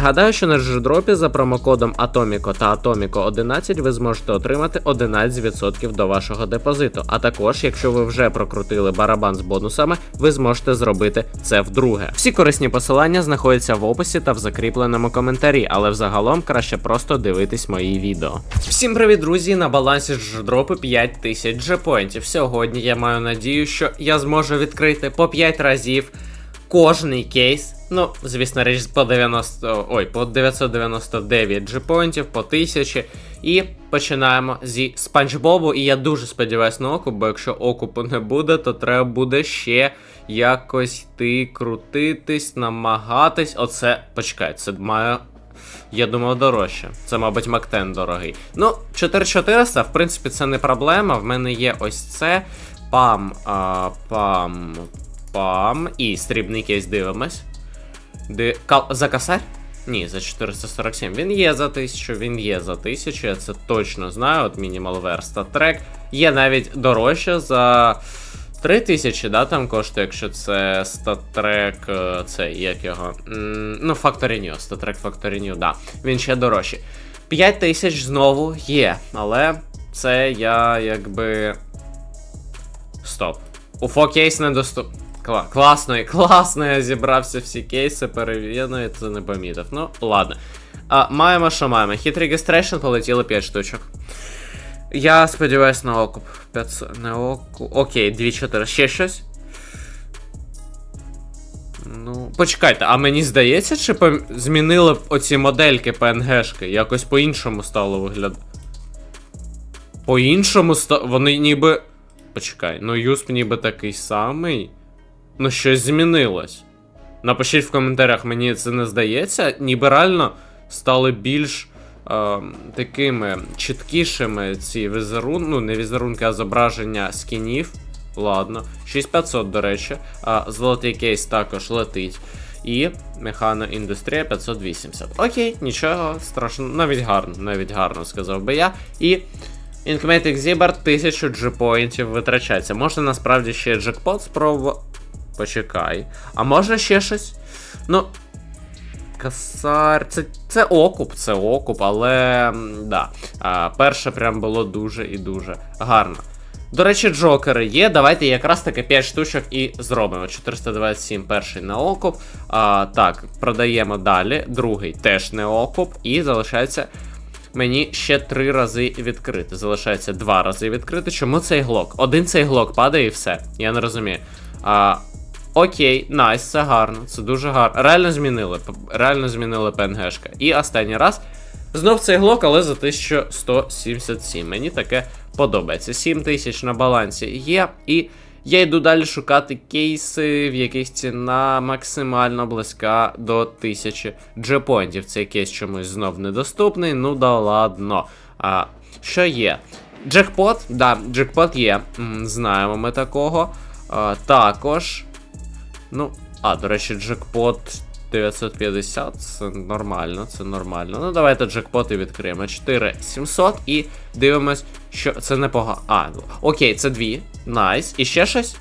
Нагадаю, що на дждропі за промокодом Atomico та Atomico 11 ви зможете отримати 11% до вашого депозиту. А також, якщо ви вже прокрутили барабан з бонусами, ви зможете зробити це вдруге. Всі корисні посилання знаходяться в описі та в закріпленому коментарі, але взагалом краще просто дивитись мої відео. Всім привіт, друзі! На балансі дждропу 5000 джепоінтів. Сьогодні я маю надію, що я зможу відкрити по 5 разів кожний кейс. Ну, звісно, річ по 90, ой, по 999 джепоінтів, по 1000. І починаємо зі Спанч Бобу. І я дуже сподіваюся на окуп, бо якщо окупу не буде, то треба буде ще якось йти, крутитись, намагатись. Оце, почекай, це має. Я думав дорожче. Це, мабуть, Мактен дорогий. Ну, 4400, в принципі, це не проблема. В мене є ось це. Пам, а, пам, пам. І стрібний кейс дивимось. Ди... Кал... За косарь? Ні, за 447. Він є за 1000, він є за 1000, я це точно знаю. От Minimalware StatTrack. Є навіть дорожче за 3000, да, там коштує, якщо це StatTrack, е, це як його. М, Ну, Factory New, StatTrack Factory New, да. Він ще дорожчий. 5000 знову є, але це я якби. Стоп. Уфо кейс недоступ. Кла класно, класно, я зібрався всі кейси, перевірено, я це не помітив. Ну, ладно. А, Маємо, що маємо. Hit Registration полетіло 5 штучок. Я сподіваюсь на окуп. 500, не окуп. Окей, 2-4. Ще щось. Ну, почекайте, а мені здається, чи пом... змінили оці модельки PNG-шки? Якось по-іншому стало виглядати. По-іншому стало. Вони ніби. Почекай, ну юсп ніби такий самий. Ну, щось змінилось. Напишіть в коментарях, мені це не здається. Ніби реально стали більш е, такими чіткішими ці візерунки, ну, не візерунки, а зображення скінів. Ладно. 6500, до речі. А, золотий кейс також летить. І механо індустрія 580. Окей, нічого страшного, навіть гарно, навіть гарно сказав би я. І Інкметик Зібар 1000 джепоінтів витрачається. Можна насправді ще джекпот спробувати. Почекай. А можна ще щось? Ну. Касар. Це це окуп, це окуп, але. да. А, перше прям було дуже і дуже гарно. До речі, джокери є. Давайте якраз таки 5 штучок і зробимо. 427 перший на окуп. А, так, продаємо далі. Другий теж не окуп. І залишається мені ще три рази відкрити. Залишається два рази відкрити. Чому цей глок? Один цей глок падає і все. Я не розумію. А, Окей, найс, це гарно, це дуже гарно. Реально змінили. Реально змінили ПНГшка. І останній раз. Знов цей глок, але за 1177. Мені таке подобається. 7000 на балансі є. І я йду далі шукати кейси, в яких ціна максимально близька до 1000 джепоінтів. Цей кейс чомусь знов недоступний. Ну да ладно. А, що є? Джекпот, да, джекпот є. Знаємо ми такого. А, також. Ну, а, до речі, джекпот 950, це нормально, це нормально. Ну, давайте джекпоти відкриємо. 4700 і дивимось, що це непогано. А, ну, окей, це дві. Найс. І ще щось?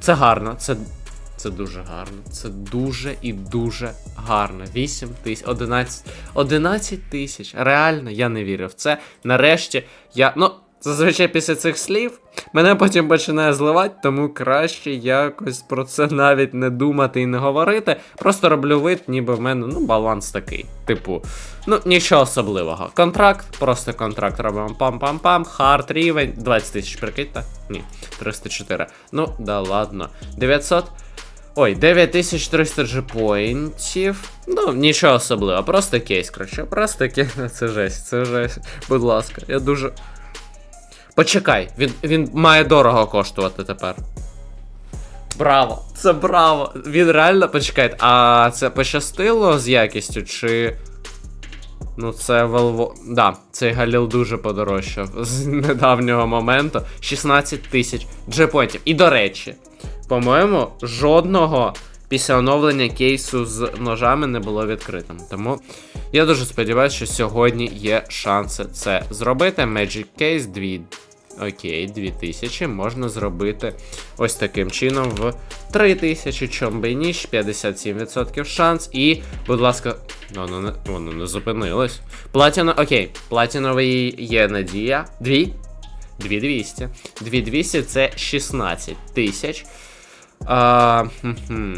Це гарно, це. Це дуже гарно. Це дуже і дуже гарно. 8 тисяч, 11, 11 тисяч. Реально, я не вірив це. Нарешті я. Ну, зазвичай після цих слів мене потім починає зливати, тому краще якось про це навіть не думати і не говорити. Просто роблю вид, ніби в мене ну, баланс такий. Типу, ну нічого особливого. Контракт, просто контракт робимо пам-пам-пам, хард рівень, 20 тисяч прикиньте? Ні, 304. Ну, да ладно. 900. Ой, 9300 джепоінтів. Ну, нічого особливого, просто кейс, коротше, просто кейс. Це жесть, це жесть. Будь ласка, я дуже. Почекай, він, він має дорого коштувати тепер. Браво! Це браво! Він реально почекайте, а це пощастило з якістю, чи. Ну, це Велво. Да, цей Галіл дуже подорожчав з недавнього моменту. 16 тисяч джепоінтів. І до речі, по-моєму, жодного після оновлення кейсу з ножами не було відкритим. Тому я дуже сподіваюся, що сьогодні є шанси це зробити. Magic Case 2 Окей, 2000 можна зробити ось таким чином в 3000, чом би ніж, 57% шанс. І, будь ласка, воно не, воно не зупинилось. Платіно, окей, платіновий є надія. Дві? 2200. 2200 це 16 тисяч. А, хм-хм.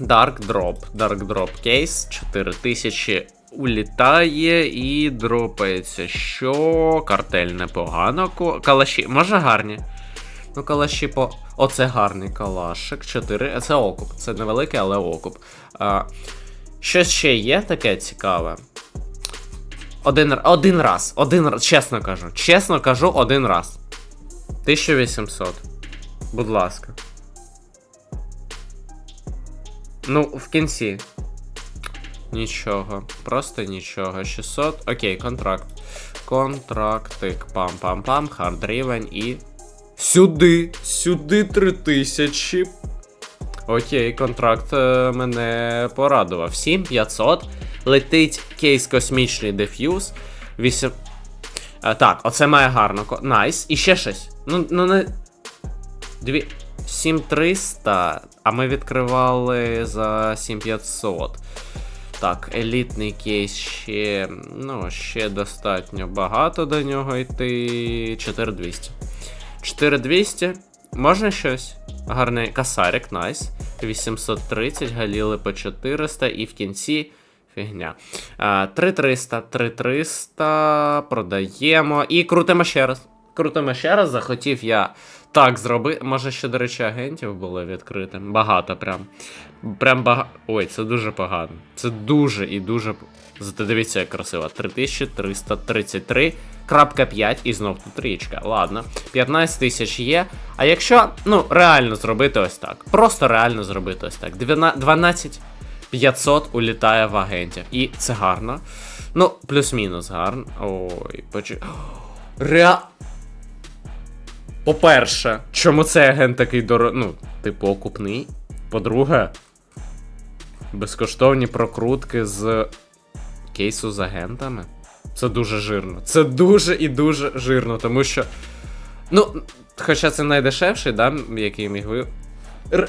Dark Drop. Dark Drop кейс 4000 улітає і дропається. Що? Картель непогано. Калаші. Може гарні. Ну, калаші по. Оце гарний калашик. 4. Це окуп. Це невеликий, але окуп. А, щось ще є таке цікаве. Один, один раз. Один раз. Чесно кажу. Чесно кажу, один раз. 1800. Будь ласка. Ну, в кінці. Нічого. Просто нічого. 600. Окей, контракт. Контрактик. Пам-пам-пам. Хард рівень і. Сюди. Сюди 3000. Окей, контракт е, мене порадував. 7500. Летить кейс космічний деф'юз. 8. А, так, оце має гарно. Найс. І ще щось. Ну, ну не. Дві. 7300, а ми відкривали за 7500. Так, елітний кейс ще. Ну, ще достатньо багато до нього йти. 4200. 4200. Можна щось? Гарний касарик, найс. 830, галіли по 400 і в кінці. Фігня. 3300, 3300, продаємо. І крутимо ще раз. Крутимо ще раз. Захотів я так зробити. Може, ще, до речі, агентів було відкрити. Багато прям. Прям багато. Ой, це дуже погано. Це дуже і дуже. Зате дивіться, як красиво. 3333. Крапка 5 і знов тут трічка. Ладно, 15 тисяч є. А якщо, ну, реально зробити ось так. Просто реально зробити ось так. 12 500 улітає в агентів. І це гарно. Ну, плюс-мінус гарно. Ой, почи. Ре... По-перше, чому цей агент такий дорог... Ну, типу, окупний? По-друге, безкоштовні прокрутки з кейсу з агентами. Це дуже жирно. Це дуже і дуже жирно, тому що. Ну, хоча це найдешевший, да, який міг ви. Р...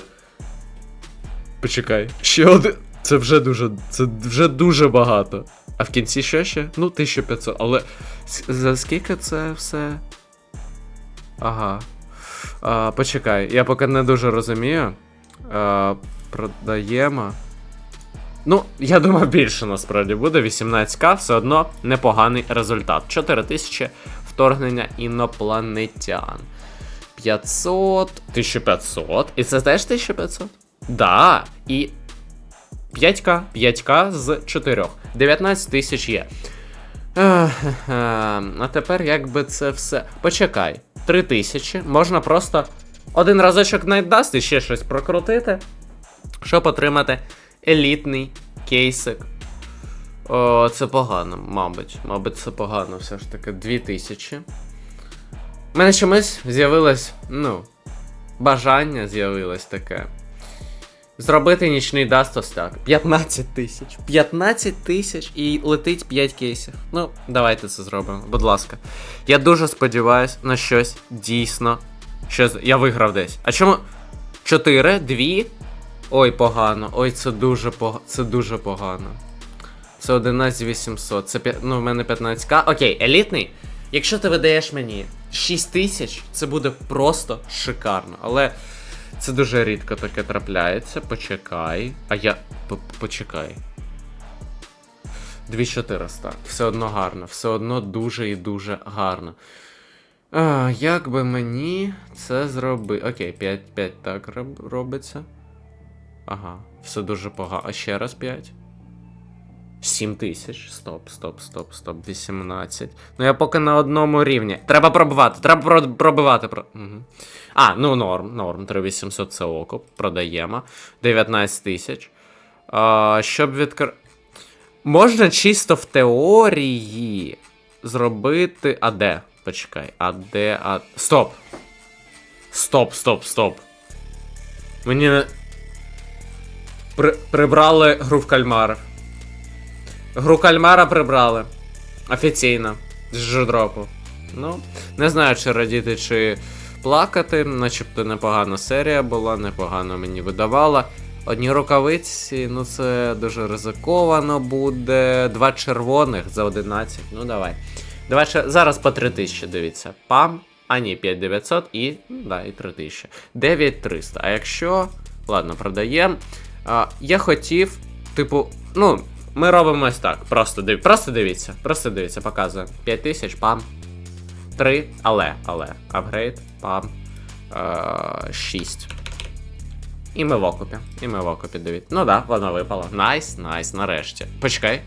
Почекай. Ще один. Це вже дуже. Це вже дуже багато. А в кінці що ще? Ну, 1500. Але за скільки це все? Ага. А, почекай, я поки не дуже розумію. А, продаємо. Ну, я думаю, більше насправді буде. 18к, все одно непоганий результат. 4000 вторгнення інопланетян. 500, 1500. І це теж 1500? Да. І 5к, 5к з 4. 19 тисяч є. Е, А тепер як би це все. Почекай, 3000. Можна просто один разочок найдаст і ще щось прокрутити, щоб отримати елітний кейсик. О, це погано, мабуть. Мабуть, це погано все ж таки. 2000. У мене чомусь з'явилось, ну, бажання з'явилось таке. Зробити нічний даст ось так. 15 тисяч. 15 тисяч і летить 5 кейсів. Ну, давайте це зробимо, будь ласка. Я дуже сподіваюсь на щось дійсно. Що я виграв десь. А чому? 4, 2. Ой, погано. Ой, це дуже погано. Це дуже погано. Це 11800. Це п'я- ну, в мене 15к. Окей, елітний. Якщо ти видаєш мені 6 тисяч, це буде просто шикарно. Але це дуже рідко таке трапляється. Почекай. А я. П- Почекай. 2400. Все одно гарно, все одно дуже і дуже гарно. А, як би мені це зробити? Окей, 5, 5 так роб- робиться. Ага, все дуже погано. А ще раз 5. 7 тисяч. Стоп, стоп, стоп, стоп. 18. Ну я поки на одному рівні. Треба пробивати, треба про- пробивати. Про... Угу. А, ну норм, норм. 3800 це окуп. Продаємо. 19 тисяч. А, щоб відкр... Можна чисто в теорії зробити. А де? Почекай, а де. А... Стоп! Стоп, стоп, стоп. Мені. При... Прибрали гру в кальмара. Гру кальмара прибрали. Офіційно. З жодропу. Ну, не знаю, чи радіти, чи плакати, начебто непогана серія була, непогано мені видавала. Одні рукавиці, ну це дуже ризиковано буде. Два червоних за 11. Ну давай. Два чер... Зараз по 3000, дивіться. Пам. А ні, 5900 і. ну, Да, і 3000. 9300. А якщо. Ладно, продаємо. Я хотів, типу, ну, ми робимо ось так. Просто див... просто дивіться. Просто дивіться, показую. 5000, пам. 3, але, але. Апгрейд, пам. Е, 6. І ми в окупі. І ми в окупі, дивіться. Ну да, воно випало. Найс, найс, нарешті. Почекай.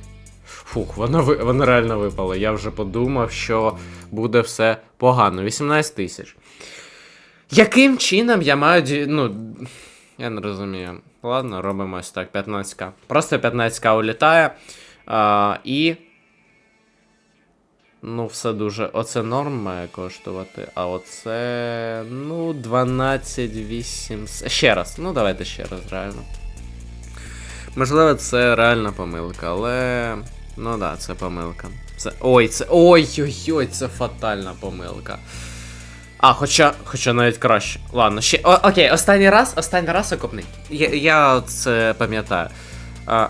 Фух, воно, ви- воно реально випало. Я вже подумав, що буде все погано. 18 тисяч. Яким чином я маю. Ну. Я не розумію. Ладно, робимо ось так, 15к. Просто 15к улітає. А, і. Ну, все дуже. Оце норм має коштувати. А оце. Ну, 12 8. Ще раз. Ну, давайте ще раз, реально. Можливо, це реальна помилка, але. Ну да, це помилка. Це. Ой, це. Ой-ой-ой, це фатальна помилка. А, хоча, хоча навіть краще. Ладно, ще. О, окей, останній раз, останній раз окупний. Я, я це пам'ятаю. А,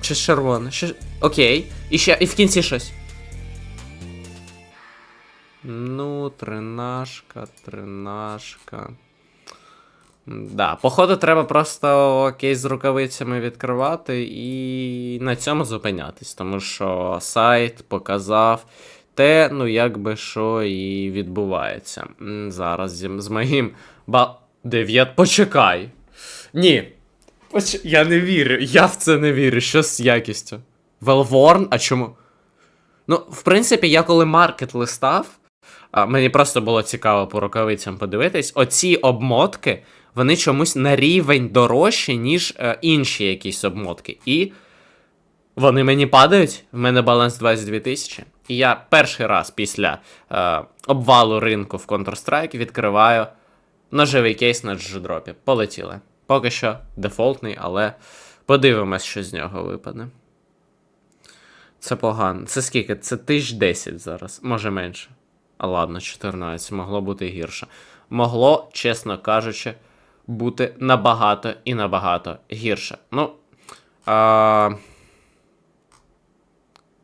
щось червоне. Щось... Окей. І ще, і в кінці щось. Ну, тринашка, тринашка. Да, походу, треба просто кейс з рукавицями відкривати і на цьому зупинятись, тому що сайт показав те, ну якби що і відбувається. Зараз з моїм ба. Дев'ят. Почекай. Ні. Поч... Я не вірю. Я в це не вірю. Що з якістю? Велворн? А чому? Ну, в принципі, я коли маркет листав, а, мені просто було цікаво по рукавицям подивитись. Оці обмотки, вони чомусь на рівень дорожчі, ніж е, інші якісь обмотки. І вони мені падають. В мене баланс 22 тисячі. І я перший раз після е, обвалу ринку в Counter-Strike відкриваю ножовий кейс на джедропі. Полетіли. Поки що дефолтний, але подивимось, що з нього випаде. Це погано. Це скільки? Це 1010 зараз, може менше. А ладно, 14, могло бути гірше. Могло, чесно кажучи, бути набагато і набагато гірше. Ну. А...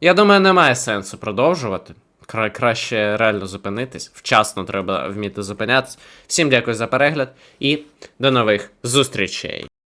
Я думаю, немає сенсу продовжувати. Кра- краще реально зупинитись. Вчасно треба вміти зупинятись. Всім дякую за перегляд і до нових зустрічей.